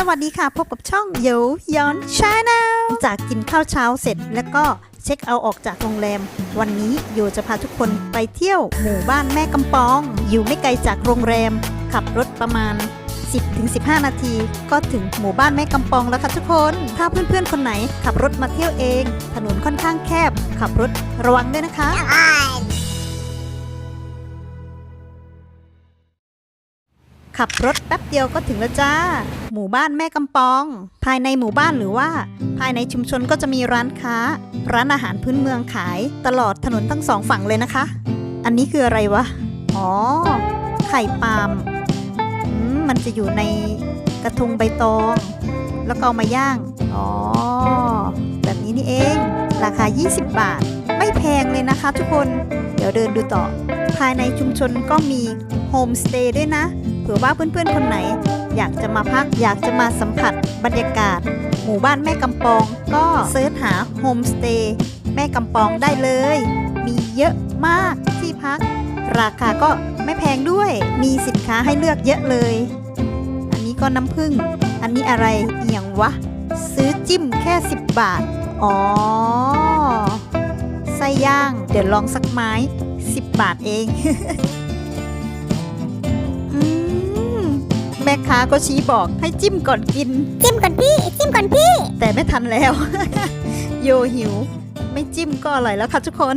สวัสดีค่ะ พบกับช่องโยย้อนชาแนลจากกินข้าวเช้าเสร็จแล้วก็เช็คเอาออกจากโรงแรม วันนี้โยจะพาทุกคนไปเที่ยวหมู่บ้านแม่กำปอง อยู่ไม่ไกลจากโรงแรม ขับรถประมาณ 10-15 นาที ก็ถึงหมู่บ้านแม่กำปองแล้วค่ะทุกคน ถ้าเพื่อนๆคนไหนขับรถมาเที่ยวเอง ถนนค่อนข้างแคบ ขับรถระวังด้วยนะคะ ขับรถแป๊บเดียวก็ถึงแล้วจ้า หมู่บ้านแม่กำปอง ภายในหมู่บ้านหรือว่า ภายในชุมชนก็จะมีร้านค้า ร้านอาหารพื้นเมืองขาย ตลอดถนนทั้งสองฝั่งเลยนะคะ อันนี้คืออะไรวะ อ๋อ ไข่ปาล์มมันจะอยู่ในกระทงใบตอง แล้วก็เอามาย่าง อ๋อ แบบนี้นี่เอง ราคา 20 บาท ไม่แพงเลยนะคะทุกคน เดี๋ยวเดินดูต่อ ภายในชุมชนก็มีโฮมสเตย์ด้วยนะ ผื่อว่าเพื่อนๆคนไหน อยากจะมาพักอยากจะมาสัมผัสบรรยากาศ หมู่บ้านแม่กำปอง ก็เซิร์ชหาโฮมสเตย์แม่กำปองได้เลย มีเยอะมากที่พัก ราคาก็ไม่แพงด้วย มีสินค้าให้เลือกเยอะเลย อันนี้ก็น้ำผึ้งอันนี้อะไรเอียงวะ ซื้อจิ้มแค่ 10 บาท อ๋อไส้ย่าง เดี๋ยวลองสักไม้ 10 บาทเอง แม่ค้าก็ชี้บอกให้จิ้มก่อนกิน จิ้มก่อนพี่ จิ้มก่อนพี่ แต่ไม่ทันแล้ว โยหิว ไม่จิ้มก็อร่อยแล้วค่ะทุกคน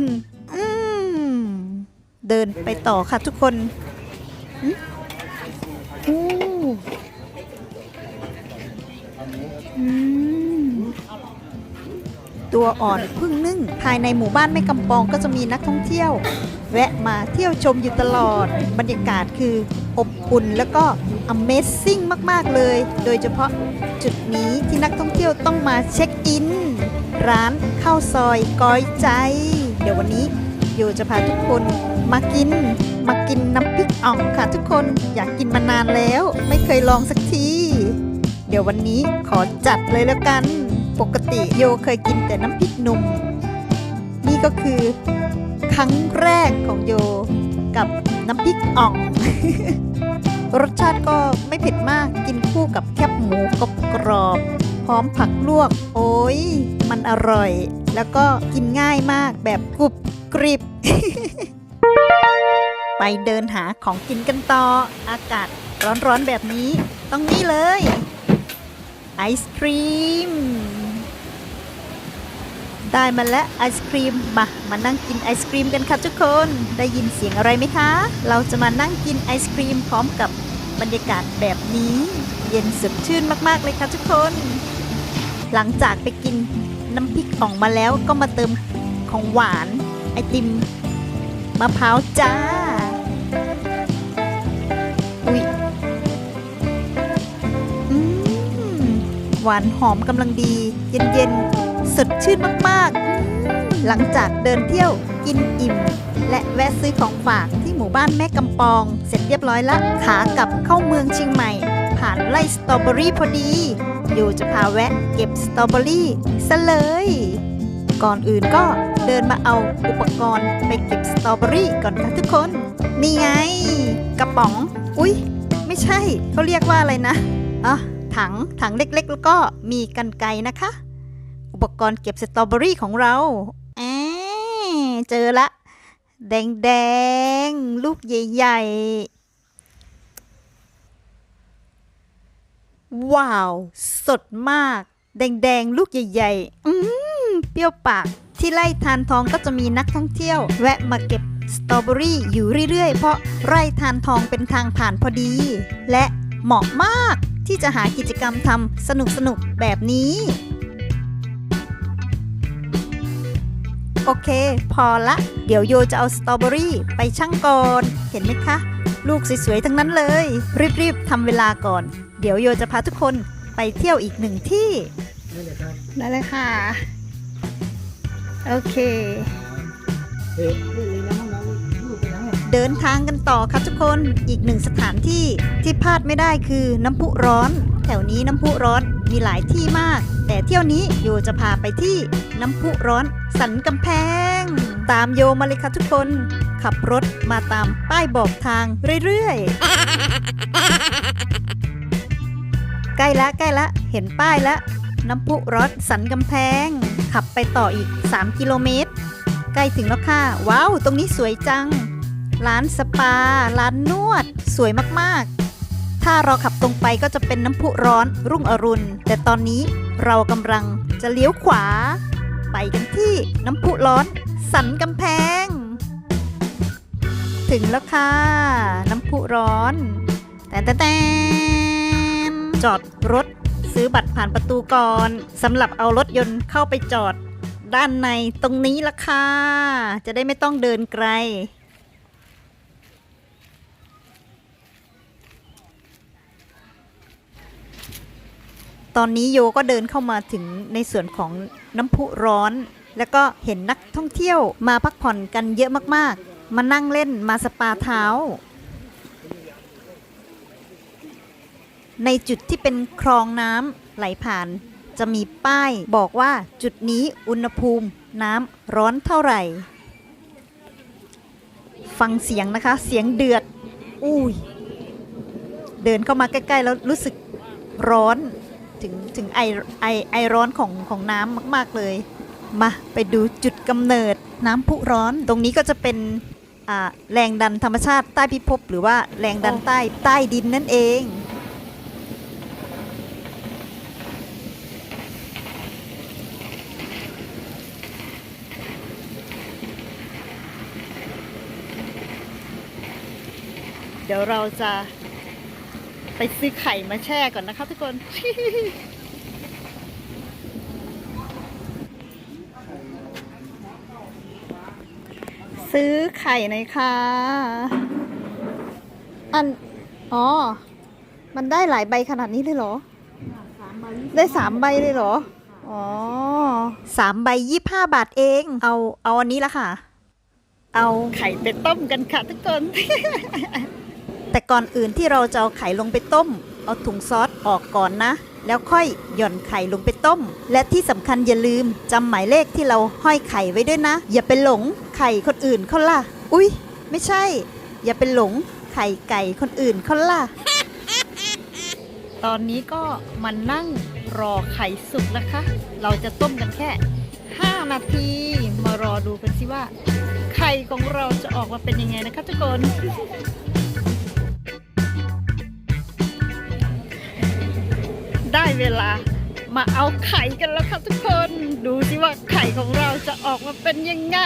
อืมเดินไปต่อค่ะทุกคนอืมอู้อืมตัวอ่อนพึ่งนึ่ง ภายในหมู่บ้านแม่กำปองก็จะมีนักท่องเที่ยว แวะมาเที่ยวชมอยู่ตลอดบรรยากาศคือ อุ่นแล้วก็ Amazing มาก ๆ เลย โดยเฉพาะจุดนี้ที่นักท่องเที่ยวต้องมาเช็คอิน ร้านข้าวซอยก้อยใจ เดี๋ยววันนี้โยจะพาทุกคนมากิน มากินน้ำพริกอ่องค่ะทุกคนอยากกินมานานแล้ว ไม่เคยลองสักที เดี๋ยววันนี้ขอจัดเลยแล้วกัน ปกติโยเคยกินแต่น้ำพริกหนุ่ม นี่ก็คือครั้งแรกของโยกับน้ำพริกอ่อง รสชาติก็ไม่เผ็ดมากกินคู่กับแคบหมูกรอบกรอบพร้อมผักลวก โอ้ย มันอร่อย แล้วก็กินง่ายมากแบบกรุบกริบ ไปเดินหาของกินกันต่อ อากาศร้อนๆแบบนี้ ต้องนี่เลย ไอศครีม ได้มาแล้วไอศครีมมามานั่งกินไอศครีมกันค่ะทุกคน ได้ยินเสียงอะไรไหมคะ เราจะมานั่งกินไอศครีมพร้อมกับบรรยากาศแบบนี้ เย็นสดชื่นมากๆเลยค่ะทุกคน หลังจากไปกินน้ำพริกอ่องมาแล้วก็มาเติมของหวาน ไอติมมะพร้าวจ้าอุ๊ยหวานหอมกำลังดี เย็นๆ สดชื่นมากๆอืมหลังจากเดินเที่ยวกินอิ่ม และแวะซื้อของฝากที่หมู่บ้านแม่กำปอง เสร็จเรียบร้อยละขากลับเข้าเมืองเชียงใหม่ ผ่านไร่สตรอเบอรี่พอดีอยู่จะพาแวะเก็บสตรอเบอรี่ซะเลย ก่อนอื่นก็เดินมาเอาอุปกรณ์ไปเก็บสตรอเบอรี่ก่อนค่ะทุกคน นี่ไง กระป๋อง อุ๊ย ไม่ใช่เขาเรียกว่าอะไรนะอะถังถังเล็กๆ แล้วก็มีกันไกรนะคะอุ ปกรณ์เก็บสตรอเบอรี่ของเราแอเจอละ แดงๆลูกใหญ่ๆ ว้าว สดมาก แดงๆลูกใหญ่ๆ อืมเปรี้ยวปาก ที่ไร่ทานทองก็จะมีนักท่องเที่ยว แวะมาเก็บสตรอเบอรี่อยู่เรื่อยๆ เพราะไร่ทานทองเป็นทางผ่านพอดี และเหมาะมากที่จะหากิจกรรมทำสนุกๆ แบบนี้ โอเค พอละ เดี๋ยวโยจะเอาสตรอเบอรี่ไปชั่งก่อน เห็นไหมคะ ลูกสวยๆ ทั้งนั้นเลย รีบๆทำเวลาก่อน เดี๋ยวโยจะพาทุกคนไปเที่ยวอีกหนึ่งที่นี่เลยครับได้เลยค่ะ โอเคเอ๊ะเล่นเลยนะห้องน้ำลูกไปไหนอะเดินทางกันต่อครับทุกคนอีกหนึ่งสถานที่ที่พลาดไม่ได้คือน้ำพุร้อน แถวนี้น้ำพุร้อนมีหลายที่มาก แต่เที่ยวนี้โยจะพาไปที่ น้ำพุร้อนสันกำแพง ตามโยมาเลยค่ะทุกคน ขับรถมาตามป้ายบอกทางเรื่อยๆ ใกล้ละใกล้ละเห็นป้ายละ น้ำพุร้อนสันกำแพง ขับไปต่ออีก 3 กิโลเมตร ใกล้ถึงแล้วค่ะ ว้าว ตรงนี้สวยจัง ร้านสปา ร้านนวด สวยมากๆถ้าเราขับตรงไปก็จะเป็นน้ำพุร้อนรุ่งอรุณ แต่ตอนนี้เรากำลังจะเลี้ยวขวา ไปกันที่น้ำพุร้อน สันกำแพง ถึงแล้วค่ะ น้ำพุร้อนแต่แต่แต่จอดรถซื้อบัตรผ่านประตูก่อนสำหรับเอารถยนต์เข้าไปจอดด้านในตรงนี้ละค่ะ จะได้ไม่ต้องเดินไกล ตอนนี้โยก็เดินเข้ามาถึงในส่วนของ น้ำพุร้อน แล้วก็เห็นนักท่องเที่ยวมาพักผ่อนกันเยอะมากๆ มานั่งเล่นมาสปาเท้า ในจุดที่เป็นคลองน้ำไหลผ่าน จะมีป้ายบอกว่าจุดนี้อุณหภูมิน้ำร้อนเท่าไหร่ ฟังเสียงนะคะเสียงเดือด อุ้ย เดินเข้ามาใกล้ ๆ แล้วรู้สึกร้อน ถึงถึงไอไอไอร้อนของของน้ำมาก ๆเลย มาไปดูจุดกำเนิดน้ำพุร้อน ตรงนี้ก็จะเป็นแรงดันธรรมชาติใต้พิภพหรือว่าแรงดันใต้ใต้ดินนั่นเองเดี๋ยวเราจะ ไปซื้อไข่มาแช่ก่อนนะคะทุกคนซื้อไข่หน่อยค่ะ อัน อ๋อ มันได้หลายใบขนาดนี้เลยเหรอ ได้สามใบเลยเหรอ อ๋อสามใบยี่ห้าบาทเอง เอา เอาอันนี้ละค่ะ เอาไข่ไปต้มกันค่ะทุกคน แต่ก่อนอื่นที่เราจะเอาไข่ลงไปต้ม เอาถุงซอสออกก่อนนะ แล้วค่อยหย่อนไข่ลงไปต้ม และที่สำคัญอย่าลืมจำหมายเลขที่เราห้อยไข่ไว้ด้วยนะ อย่าไปหลงไข่คนอื่นเขาล่ะ อุ๊ย ไม่ใช่ อย่าไปหลงไข่ไก่คนอื่นเขาล่ะ ตอนนี้ก็มานั่งรอไข่สุกนะคะ เราจะต้มกันแค่ 5 นาที มารอดูกันสิว่า ไข่ของเราจะออกมาเป็นยังไงนะคะทุกคน ได้เวลามาเอาไข่กันแล้วค่ะทุกคน ดูสิว่าไข่ของเราจะออกมาเป็นยังไง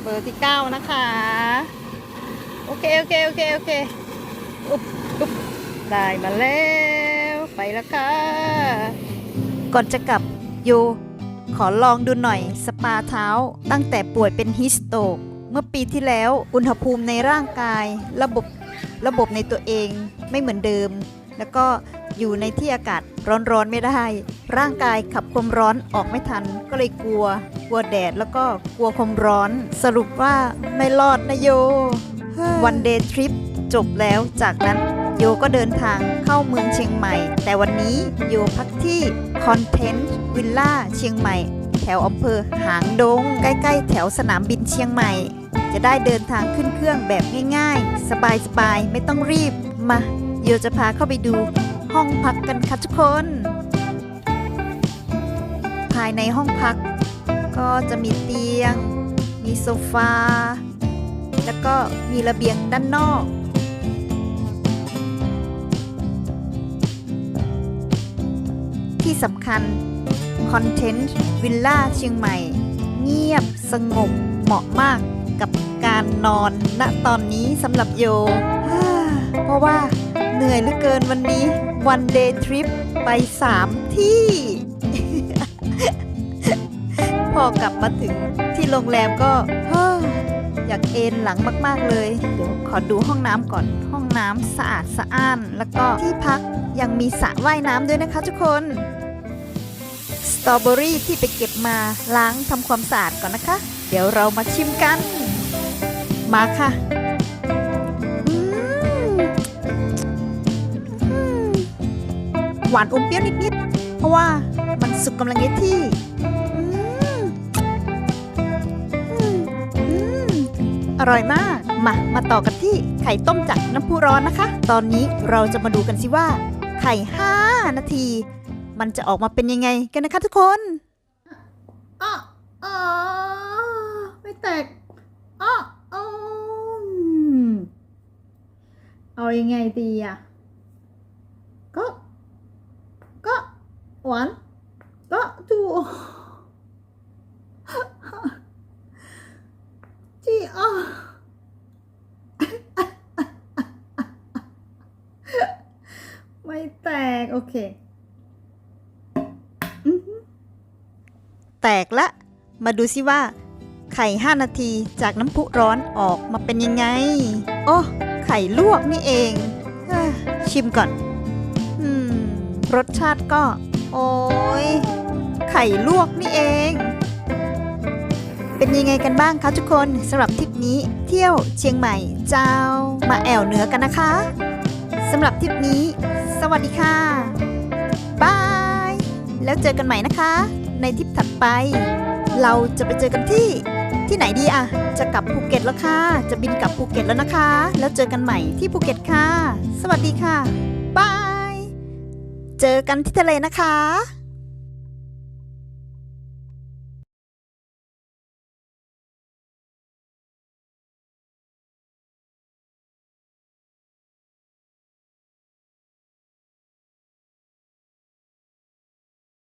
เบอร์ที่เก้านะคะ โอเค โอเค โอเค โอเคอุ๊บอุ๊บได้มาแล้ว ไปแล้วค่ะ ก่อนจะกลับโยขอลองดูหน่อยสปาเท้า ตั้งแต่ป่วยเป็นฮิสโตก เมื่อปีที่แล้วอุณหภูมิในร่างกาย ระบบระบบในตัวเอง ไม่เหมือนเดิม แล้วก็อยู่ในที่อากาศร้อนๆไม่ได้ ร่างกายขับความร้อนออกไม่ทัน ก็เลยกลัว กลัวแดดแล้วก็กลัวความร้อน สรุปว่าไม่รอดนะโย วันเดย์ทริปจบแล้วจากนั้นโยก็เดินทางเข้าเมืองเชียงใหม่ แต่วันนี้โยพักที่คอนเทนต์วิลล่าเชียงใหม่ แถวอำเภอหางดง ใกล้ๆ แถวสนามบินเชียงใหม่ จะได้เดินทางขึ้นเครื่องแบบง่ายๆ สบายๆ ไม่ต้องรีบมา โยจะพาเข้าไปดูห้องพักกันค่ะทุกคน ภายในห้องพัก ก็จะมีเตียง มีโซฟา แล้วก็มีระเบียงด้านนอก ที่สำคัญคอนเทนต์วิลล่าเชียงใหม่ เงียบสงบเหมาะมากกับการนอนณตอนนี้สำหรับโย เพราะว่าเหนื่อยเหลือเกินวันนี้วันเดย์ทริปไป 3 ที่ พอกลับมาถึงที่โรงแรมก็ออยากเอนหลังมาก ๆ เลย เดี๋ยวขอดูห้องน้ำก่อน ห้องน้ำสะอาดสะอ้าน แล้วก็ที่พักยังมีสระว่ายน้ำด้วยนะคะทุกคน สตรอเบอรี่ที่ไปเก็บมาล้างทำความสะอาดก่อนนะคะ เดี๋ยวเรามาชิมกัน มาค่ะ หวานอมเปรี้ยวนิดๆ เพราะว่ามันสุกกำลังเยที่อร่อยมาก มา มาต่อกันที่ไข่ต้มจากน้ำพุร้อนนะคะ ตอนนี้เราจะมาดูกันสิว่า ไข่ 5 นาที มันจะออกมาเป็นยังไงกันนะคะทุกคนอะอ่าไม่แตกอะอืมเอายังไงดีอะ ก็ ก็หวานก็ดูจีอะ ไม่แตก โอเคแตกละ มาดูสิว่า ไข่ 5 นาทีจากน้ำพุร้อนออกมาเป็นยังไง โอ้ไข่ลวกนี่เองอชิมก่อนอรสชาติก็ โอ้ยไข่ลวกนี่เอง เป็นยังไงกันบ้างคะทุกคนสำหรับทริปนี้เที่ยวเชียงใหม่เจ้า มาแอวเหนือกันนะคะสำหรับทริปนี้ สวัสดีค่ะบาย แล้วเจอกันใหม่นะคะ ในทริปถัดไป เราจะไปเจอกันที่ที่ไหนดีอะจะกลับภูเก็ตแล้วค่ะ จะบินกลับภูเก็ตแล้วนะคะ แล้วเจอกันใหม่ที่ภูเก็ตค่ะ สวัสดีค่ะบาย เจอกันที่ทะเลนะคะ